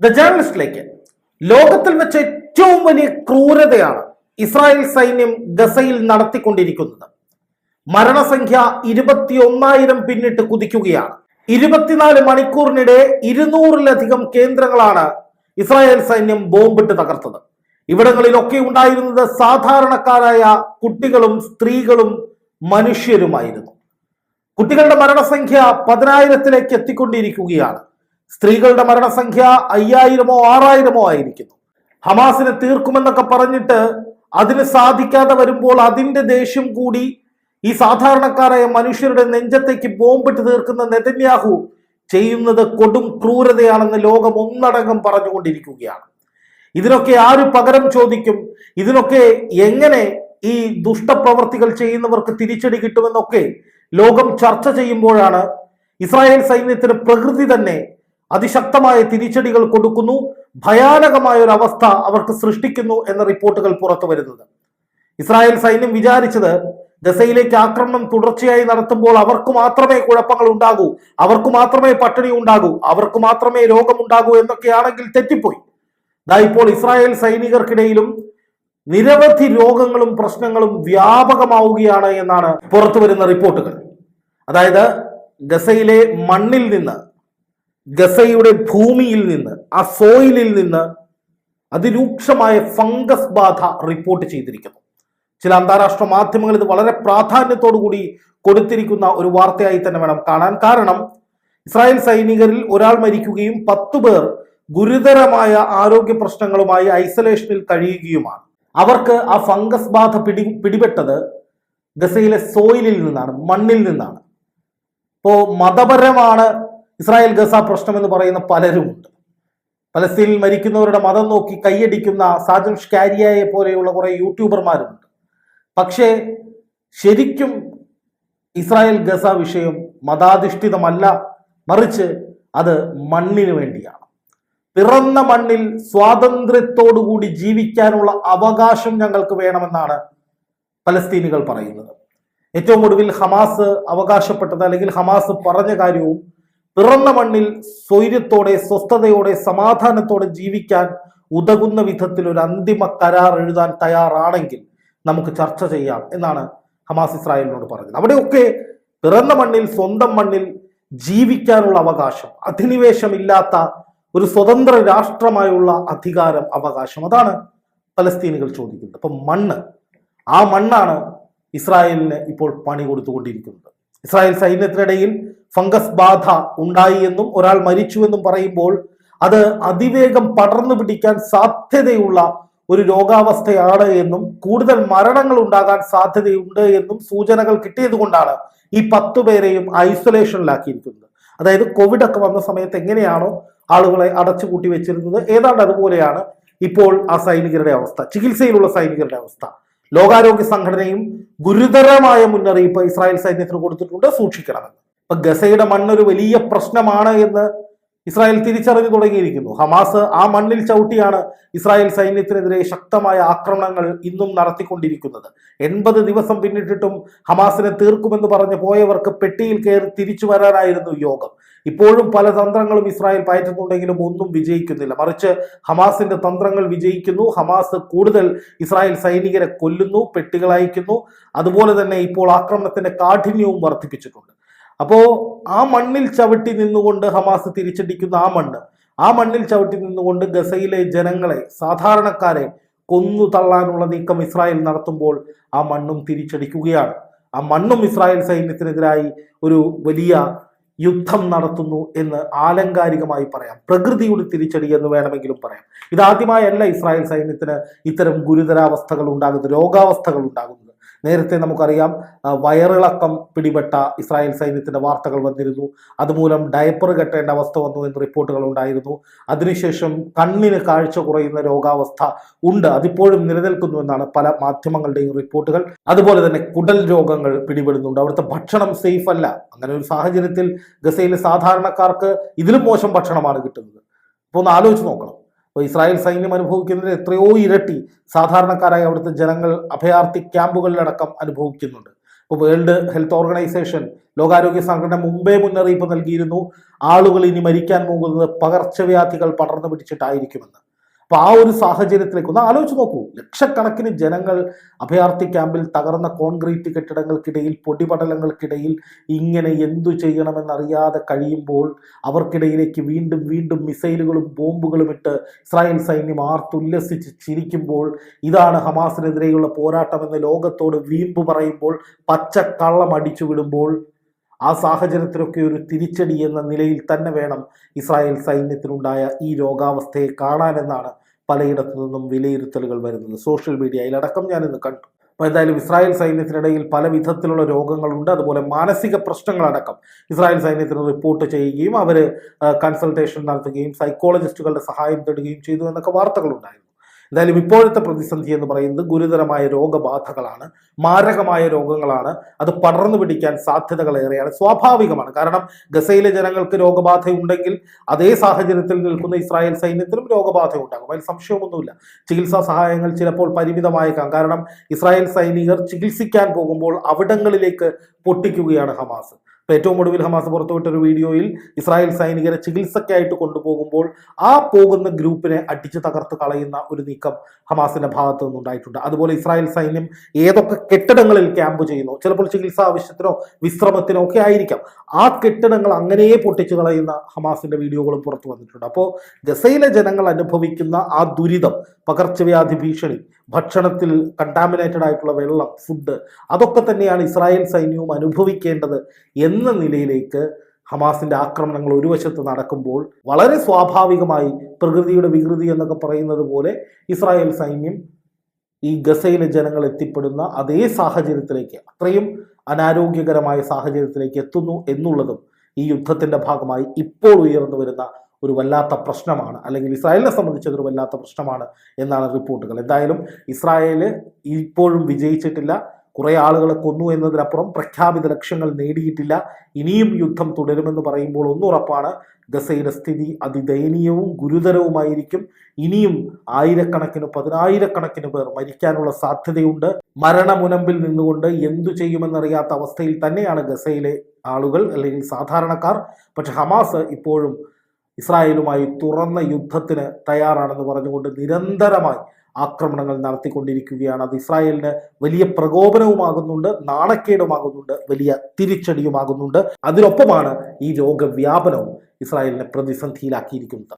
The ജേർണലിസ്റ്റിലേക്ക് ലോകത്തിൽ വെച്ച് ഏറ്റവും വലിയ ക്രൂരതയാണ് ഇസ്രായേൽ സൈന്യം ഗസയിൽ നടത്തിക്കൊണ്ടിരിക്കുന്നത്. മരണസംഖ്യ ഇരുപത്തിയൊന്നായിരം പിന്നിട്ട് കുതിക്കുകയാണ്. ഇരുപത്തിനാല് മണിക്കൂറിനിടെ ഇരുന്നൂറിലധികം കേന്ദ്രങ്ങളാണ് ഇസ്രായേൽ സൈന്യം ബോംബിട്ട് തകർത്തത്. ഇവിടങ്ങളിലൊക്കെ ഉണ്ടായിരുന്നത് സാധാരണക്കാരായ കുട്ടികളും സ്ത്രീകളും മനുഷ്യരുമായിരുന്നു. കുട്ടികളുടെ മരണസംഖ്യ പതിനായിരത്തിലേക്ക് എത്തിക്കൊണ്ടിരിക്കുകയാണ്. സ്ത്രീകളുടെ മരണസംഖ്യ അയ്യായിരമോ ആറായിരമോ ആയിരിക്കുന്നു. ഹമാസിനെ തീർക്കുമെന്നൊക്കെ പറഞ്ഞിട്ട് അതിന് സാധിക്കാതെ വരുമ്പോൾ അതിന്റെ ദേഷ്യം കൂടി ഈ സാധാരണക്കാരായ മനുഷ്യരുടെ നെഞ്ചത്തേക്ക് ബോംബിട്ട് തീർക്കുന്ന നെതന്യാഹു ചെയ്യുന്നത് കൊടും ക്രൂരതയാണെന്ന് ലോകം ഒന്നടങ്കം പറഞ്ഞുകൊണ്ടിരിക്കുകയാണ്. ഇതിനൊക്കെ ആര് പകരം ചോദിക്കും? ഇതിനൊക്കെ എങ്ങനെ ഈ ദുഷ്ടപ്രവർത്തികൾ ചെയ്യുന്നവർക്ക് തിരിച്ചടി കിട്ടുമെന്നൊക്കെ ലോകം ചർച്ച ചെയ്യുമ്പോഴാണ് ഇസ്രായേൽ സൈന്യത്തിന് പ്രകൃതി തന്നെ അതിശക്തമായ തിരിച്ചടികൾ കൊടുക്കുന്നു. ഭയാനകമായ ഒരു അവസ്ഥ അവർക്ക് സൃഷ്ടിക്കുന്നു എന്ന റിപ്പോർട്ടുകൾ പുറത്തു വരുന്നത്. ഇസ്രായേൽ സൈന്യം വിചാരിച്ചത് ഗസയിലേക്ക് ആക്രമണം തുടർച്ചയായി നടത്തുമ്പോൾ അവർക്ക് മാത്രമേ കുഴപ്പങ്ങൾ ഉണ്ടാകൂ അവർക്ക് മാത്രമേ പട്ടിണി ഉണ്ടാകൂ അവർക്ക് മാത്രമേ രോഗമുണ്ടാകൂ എന്നൊക്കെയാണെങ്കിൽ തെറ്റിപ്പോയി. ദാ ഇപ്പോൾ ഇസ്രായേൽ സൈനികർക്കിടയിലും നിരവധി രോഗങ്ങളും പ്രശ്നങ്ങളും വ്യാപകമാവുകയാണ് എന്നാണ് പുറത്തു വരുന്ന റിപ്പോർട്ടുകൾ. അതായത് ഗസയിലെ മണ്ണിൽ നിന്ന് ഗസയുടെ ഭൂമിയിൽ നിന്ന് ആ സോയിലിൽ നിന്ന് അതിരൂക്ഷമായ ഫംഗസ് ബാധ റിപ്പോർട്ട് ചെയ്തിരിക്കുന്നു. ചില അന്താരാഷ്ട്ര മാധ്യമങ്ങൾ ഇത് വളരെ കൂടി കൊടുത്തിരിക്കുന്ന ഒരു വാർത്തയായി തന്നെ വേണം കാണാൻ. കാരണം ഇസ്രായേൽ സൈനികരിൽ ഒരാൾ മരിക്കുകയും പത്തു പേർ ഗുരുതരമായ ആരോഗ്യ പ്രശ്നങ്ങളുമായി ഐസൊലേഷനിൽ കഴിയുകയുമാണ്. അവർക്ക് ആ ഫംഗസ് ബാധ പിടി പിടിപെട്ടത് ഗസയിലെ സോയിലിൽ നിന്നാണ് മണ്ണിൽ നിന്നാണ്. ഇപ്പോ മതപരമാണ് ഇസ്രായേൽ ഗസ പ്രശ്നം എന്ന് പറയുന്ന പലരുമുണ്ട്. പലസ്തീനിൽ മരിക്കുന്നവരുടെ മതം നോക്കി കൈയടിക്കുന്ന സാജൻ ഷ്കാരിയയെ പോലെയുള്ള കുറെ യൂട്യൂബർമാരുണ്ട് പക്ഷേ ശരിക്കും ഇസ്രായേൽ ഗസ വിഷയം മതാധിഷ്ഠിതമല്ല മറിച്ച് അത് മണ്ണിന് വേണ്ടിയാണ്. പിറന്ന മണ്ണിൽ സ്വാതന്ത്ര്യത്തോടുകൂടി ജീവിക്കാനുള്ള അവകാശം ഞങ്ങൾക്ക് വേണമെന്നാണ് പലസ്തീനികൾ പറയുന്നത്. ഏറ്റവും ഒടുവിൽ ഹമാസ് അവകാശപ്പെട്ടത് അല്ലെങ്കിൽ ഹമാസ് പറഞ്ഞ കാര്യവും പിറന്ന മണ്ണിൽ സ്വൈര്യത്തോടെ സ്വസ്ഥതയോടെ സമാധാനത്തോടെ ജീവിക്കാൻ ഉതകുന്ന വിധത്തിൽ ഒരു അന്തിമ കരാർ എഴുതാൻ തയ്യാറാണെങ്കിൽ നമുക്ക് ചർച്ച ചെയ്യാം എന്നാണ് ഹമാസ് ഇസ്രായേലിനോട് പറഞ്ഞത്. അവിടെയൊക്കെ പിറന്ന മണ്ണിൽ സ്വന്തം മണ്ണിൽ ജീവിക്കാനുള്ള അവകാശം അധിനിവേശമില്ലാത്ത ഒരു സ്വതന്ത്ര രാഷ്ട്രമായുള്ള അധികാരം അവകാശം അതാണ് പലസ്തീനുകൾ ചോദിക്കുന്നത്. അപ്പം മണ്ണ് ആ മണ്ണാണ് ഇസ്രായേലിന് ഇപ്പോൾ പണി കൊടുത്തുകൊണ്ടിരിക്കുന്നത്. ഇസ്രായേൽ സൈന്യത്തിനിടയിൽ ഫംഗസ് ബാധ ഉണ്ടായി എന്നും ഒരാൾ മരിച്ചു എന്നും പറയുമ്പോൾ അത് അതിവേഗം പടർന്നു പിടിക്കാൻ സാധ്യതയുള്ള ഒരു രോഗാവസ്ഥയാണ് എന്നും കൂടുതൽ മരണങ്ങൾ ഉണ്ടാകാൻ സാധ്യതയുണ്ട് എന്നും സൂചനകൾ കിട്ടിയത് കൊണ്ടാണ് ഈ പത്തു പേരെയും ഐസൊലേഷനിലാക്കിയിരിക്കുന്നത്. അതായത് കോവിഡ് ഒക്കെ വന്ന സമയത്ത് എങ്ങനെയാണോ ആളുകളെ അടച്ചുപൂട്ടി വെച്ചിരുന്നത്? ഏതാണ്ട് അതുപോലെയാണ് ഇപ്പോൾ ആ സൈനികരുടെ അവസ്ഥ ചികിത്സയിലുള്ള സൈനികരുടെ അവസ്ഥ. ലോകാരോഗ്യ സംഘടനയും ഗുരുതരമായ മുന്നറിയിപ്പ് ഇസ്രായേൽ സൈന്യത്തിന് കൊടുത്തിട്ടുണ്ട്. സൂക്ഷിക്കണമെന്ന്. ഇപ്പൊ ഗസയുടെ മണ്ണൊരു വലിയ പ്രശ്നമാണ് എന്ന് ഇസ്രായേൽ തിരിച്ചറിഞ്ഞു തുടങ്ങിയിരിക്കുന്നു. ഹമാസ് ആ മണ്ണിൽ ചവിട്ടിയാണ് ഇസ്രായേൽ സൈന്യത്തിനെതിരെ ശക്തമായ ആക്രമണങ്ങൾ ഇന്നും നടത്തിക്കൊണ്ടിരിക്കുന്നത്. എൺപത് ദിവസം പിന്നിട്ടിട്ടും ഹമാസിനെ തീർക്കുമെന്ന് പറഞ്ഞ് പോയവർക്ക് പെട്ടിയിൽ കയറി തിരിച്ചു വരാനായിരുന്നു യോഗം. ഇപ്പോഴും പല തന്ത്രങ്ങളും ഇസ്രായേൽ പയറ്റുന്നുണ്ടെങ്കിലും ഒന്നും വിജയിക്കുന്നില്ല. മറിച്ച് ഹമാസിന്റെ തന്ത്രങ്ങൾ വിജയിക്കുന്നു. ഹമാസ് കൂടുതൽ ഇസ്രായേൽ സൈനികരെ കൊല്ലുന്നു പെട്ടികൾ അയക്കുന്നു. അതുപോലെ തന്നെ ഇപ്പോൾ ആക്രമണത്തിന്റെ കാഠിന്യവും വർദ്ധിപ്പിച്ചിട്ടുണ്ട്. അപ്പോ ആ മണ്ണിൽ ചവിട്ടി നിന്നുകൊണ്ട് ഹമാസ് തിരിച്ചടിക്കുന്ന ആ മണ്ണ് ആ മണ്ണിൽ ചവിട്ടി നിന്നുകൊണ്ട് ഗസയിലെ ജനങ്ങളെ സാധാരണക്കാരെ കൊന്നു തള്ളാനുള്ള നീക്കം ഇസ്രായേൽ നടത്തുമ്പോൾ ആ മണ്ണും തിരിച്ചടിക്കുകയാണ്. ആ മണ്ണും ഇസ്രായേൽ സൈന്യത്തിനെതിരായി ഒരു വലിയ യുദ്ധം നടത്തുന്നു എന്ന് ആലങ്കാരികമായി പറയാം. പ്രകൃതിയുടെ തിരിച്ചടി എന്ന് വേണമെങ്കിലും പറയാം. ഇതാദ്യമായല്ല ഇസ്രായേൽ സൈന്യത്തിന് ഇത്തരം ഗുരുതരാവസ്ഥകൾ ഉണ്ടാകുന്നത് രോഗാവസ്ഥകൾ ഉണ്ടാകുന്നത്. നേരത്തെ നമുക്കറിയാം വയറിളക്കം പിടിപെട്ട ഇസ്രായേൽ സൈന്യത്തിന്റെ വാർത്തകൾ വന്നിരുന്നു. അതുമൂലം ഡയപ്പർ കെട്ടേണ്ട അവസ്ഥ വന്നു എന്ന് റിപ്പോർട്ടുകൾ ഉണ്ടായിരുന്നു. അതിനുശേഷം കണ്ണിന് കാഴ്ച കുറയുന്ന രോഗാവസ്ഥ ഉണ്ട്. അതിപ്പോഴും നിലനിൽക്കുന്നു എന്നാണ് പല മാധ്യമങ്ങളുടെയും റിപ്പോർട്ടുകൾ. അതുപോലെ തന്നെ കുടൽ രോഗങ്ങൾ പിടിപെടുന്നുണ്ട്. അവിടുത്തെ ഭക്ഷണം സേഫ് അല്ല. അങ്ങനെ ഒരു സാഹചര്യത്തിൽ ഗസയിലെ സാധാരണക്കാർക്ക് ഇതിലും മോശം ഭക്ഷണമാണ് കിട്ടുന്നത്. അപ്പോൾ ഒന്ന് ആലോചിച്ച് നോക്കണം. അപ്പോൾ ഇസ്രായേൽ സൈന്യം അനുഭവിക്കുന്നതിന് എത്രയോ ഇരട്ടി സാധാരണക്കാരായ അവിടുത്തെ ജനങ്ങൾ അഭയാർത്ഥി ക്യാമ്പുകളിലടക്കം അനുഭവിക്കുന്നുണ്ട്. ഇപ്പോൾ വേൾഡ് ഹെൽത്ത് ഓർഗനൈസേഷൻ ലോകാരോഗ്യ സംഘടന മുമ്പേ മുന്നറിയിപ്പ് നൽകിയിരുന്നു. ആളുകൾ ഇനി മരിക്കാൻ പോകുന്നത് പകർച്ചവ്യാധികൾ പടർന്നു പിടിച്ചിട്ടായിരിക്കുമെന്ന്. അപ്പൊ ആ ഒരു സാഹചര്യത്തിലേക്ക് ഒന്ന് ആലോചിച്ച് നോക്കൂ. ലക്ഷക്കണക്കിന് ജനങ്ങൾ അഭയാർത്ഥി ക്യാമ്പിൽ തകർന്ന കോൺക്രീറ്റ് കെട്ടിടങ്ങൾക്കിടയിൽ പൊടിപടലങ്ങൾക്കിടയിൽ ഇങ്ങനെ എന്തു ചെയ്യണമെന്നറിയാതെ കഴിയുമ്പോൾ അവർക്കിടയിലേക്ക് വീണ്ടും വീണ്ടും മിസൈലുകളും ബോംബുകളും ഇട്ട് ഇസ്രായേൽ സൈന്യം ആർത്തുല്ലസിച്ച് ചിരിക്കുമ്പോൾ ഇതാണ് ഹമാസിനെതിരെയുള്ള പോരാട്ടമെന്ന് ലോകത്തോട് വീമ്പ് പറയുമ്പോൾ പച്ചക്കള്ളം അടിച്ചു വിടുമ്പോൾ ആ സാഹചര്യത്തിലൊക്കെ ഒരു തിരിച്ചടി എന്ന നിലയിൽ തന്നെ വേണം ഇസ്രായേൽ സൈന്യത്തിനുണ്ടായ ഈ രോഗാവസ്ഥയെ കാണാനെന്നാണ് പലയിടത്തു നിന്നും വിലയിരുത്തലുകൾ വരുന്നത്. സോഷ്യൽ മീഡിയയിലടക്കം ഞാനിന്ന് കണ്ടു. അപ്പോൾ എന്തായാലും ഇസ്രായേൽ സൈന്യത്തിനിടയിൽ പല വിധത്തിലുള്ള രോഗങ്ങളുണ്ട്. അതുപോലെ മാനസിക പ്രശ്നങ്ങളടക്കം ഇസ്രായേൽ സൈന്യത്തിന് റിപ്പോർട്ട് ചെയ്യുകയും അവർ കൺസൾട്ടേഷൻ നടത്തുകയും സൈക്കോളജിസ്റ്റുകളുടെ സഹായം തേടുകയും ചെയ്തു എന്നൊക്കെ വാർത്തകളുണ്ടായിരുന്നു. എന്തായാലും ഇപ്പോഴത്തെ പ്രതിസന്ധി എന്ന് പറയുന്നത് ഗുരുതരമായ രോഗബാധകളാണ് മാരകമായ രോഗങ്ങളാണ്. അത് പടർന്നു പിടിക്കാൻ സാധ്യതകൾ ഏറെയാണ്. സ്വാഭാവികമാണ്. കാരണം ഗസയിലെ ജനങ്ങൾക്ക് രോഗബാധ ഉണ്ടെങ്കിൽ അതേ സാഹചര്യത്തിൽ നിൽക്കുന്ന ഇസ്രായേൽ സൈന്യത്തിനും രോഗബാധ ഉണ്ടാകും അതിൽ സംശയമൊന്നുമില്ല. ചികിത്സാ സഹായങ്ങൾ ചിലപ്പോൾ പരിമിതമായേക്കാം. കാരണം ഇസ്രായേൽ സൈനികർ ചികിത്സിക്കാൻ പോകുമ്പോൾ അവിടങ്ങളിലേക്ക് പൊട്ടിക്കുകയാണ് ഹമാസ്. ഇപ്പൊ ഏറ്റവും ഒടുവിൽ ഹമാസ് പുറത്തുവിട്ട ഒരു വീഡിയോയിൽ ഇസ്രായേൽ സൈനികരെ ചികിത്സയ്ക്കായിട്ട് കൊണ്ടുപോകുമ്പോൾ ആ പോകുന്ന ഗ്രൂപ്പിനെ അടിച്ചു തകർത്ത് കളയുന്ന ഒരു നീക്കം ഹമാസിന്റെ ഭാഗത്തു നിന്നുണ്ടായിട്ടുണ്ട്. അതുപോലെ ഇസ്രായേൽ സൈന്യം ഏതൊക്കെ കെട്ടിടങ്ങളിൽ ക്യാമ്പ് ചെയ്യുന്നു ചിലപ്പോൾ ചികിത്സാ ആവശ്യത്തിനോ വിശ്രമത്തിനോ ഒക്കെ ആയിരിക്കാം. ആ കെട്ടിടങ്ങൾ അങ്ങനെ പൊട്ടിച്ചു കളയുന്ന ഹമാസിന്റെ വീഡിയോകളും പുറത്തു വന്നിട്ടുണ്ട്. അപ്പോൾ ഗസയിലെ ജനങ്ങൾ അനുഭവിക്കുന്ന ആ ദുരിതം പകർച്ചവ്യാധി ഭീഷണി ഭക്ഷണത്തിൽ കണ്ടാമിനേറ്റഡ് ആയിട്ടുള്ള വെള്ളം ഫുഡ് അതൊക്കെ തന്നെയാണ് ഇസ്രായേൽ സൈന്യവും അനുഭവിക്കേണ്ടത് എന്ന നിലയിലേക്ക് ഹമാസിന്റെ ആക്രമണങ്ങൾ ഒരു വശത്ത് നടക്കുമ്പോൾ വളരെ സ്വാഭാവികമായി പ്രകൃതിയുടെ വികൃതി എന്നൊക്കെ പറയുന്നത് പോലെ ഇസ്രായേൽ സൈന്യം ഈ ഗസയിലെ ജനങ്ങൾ എത്തിപ്പെടുന്ന അതേ സാഹചര്യത്തിലേക്ക് അത്രയും അനാരോഗ്യകരമായ സാഹചര്യത്തിലേക്ക് എത്തുന്നു എന്നുള്ളതും ഈ യുദ്ധത്തിന്റെ ഭാഗമായി ഇപ്പോൾ ഉയർന്നു വരുന്ന ഒരു വല്ലാത്ത പ്രശ്നമാണ്. അല്ലെങ്കിൽ ഇസ്രായേലിനെ സംബന്ധിച്ചതൊരു വല്ലാത്ത പ്രശ്നമാണ് എന്നാണ് റിപ്പോർട്ടുകൾ. എന്തായാലും ഇസ്രായേൽ ഇപ്പോഴും വിജയിച്ചിട്ടില്ല. കുറേ ആളുകളെ കൊന്നു എന്നതിനപ്പുറം പ്രഖ്യാപിത ലക്ഷ്യങ്ങൾ നേടിയിട്ടില്ല. ഇനിയും യുദ്ധം തുടരുമെന്ന് പറയുമ്പോൾ ഒന്നുറപ്പാണ് ഗസയുടെ സ്ഥിതി അതിദയനീയവും ഗുരുതരവുമായിരിക്കും. ഇനിയും ആയിരക്കണക്കിന് പതിനായിരക്കണക്കിന് പേർ മരിക്കാനുള്ള സാധ്യതയുണ്ട്. മരണമുനമ്പിൽ നിന്നുകൊണ്ട് എന്തു ചെയ്യുമെന്നറിയാത്ത അവസ്ഥയിൽ തന്നെയാണ് ഗസയിലെ ആളുകൾ അല്ലെങ്കിൽ സാധാരണക്കാർ. പക്ഷെ ഹമാസ് ഇപ്പോഴും ഇസ്രായേലുമായി തുറന്ന യുദ്ധത്തിന് തയ്യാറാണെന്ന് പറഞ്ഞുകൊണ്ട് നിരന്തരമായി ആക്രമണങ്ങൾ നടത്തിക്കൊണ്ടിരിക്കുകയാണ്. അത് ഇസ്രായേലിന് വലിയ പ്രകോപനവുമാകുന്നുണ്ട് നാണക്കേടുമാകുന്നുണ്ട് വലിയ തിരിച്ചടിയുമാകുന്നുണ്ട്. അതിനൊപ്പമാണ് ഈ രോഗവ്യാപനവും ഇസ്രായേലിനെ പ്രതിസന്ധിയിലാക്കിയിരിക്കുന്നത്.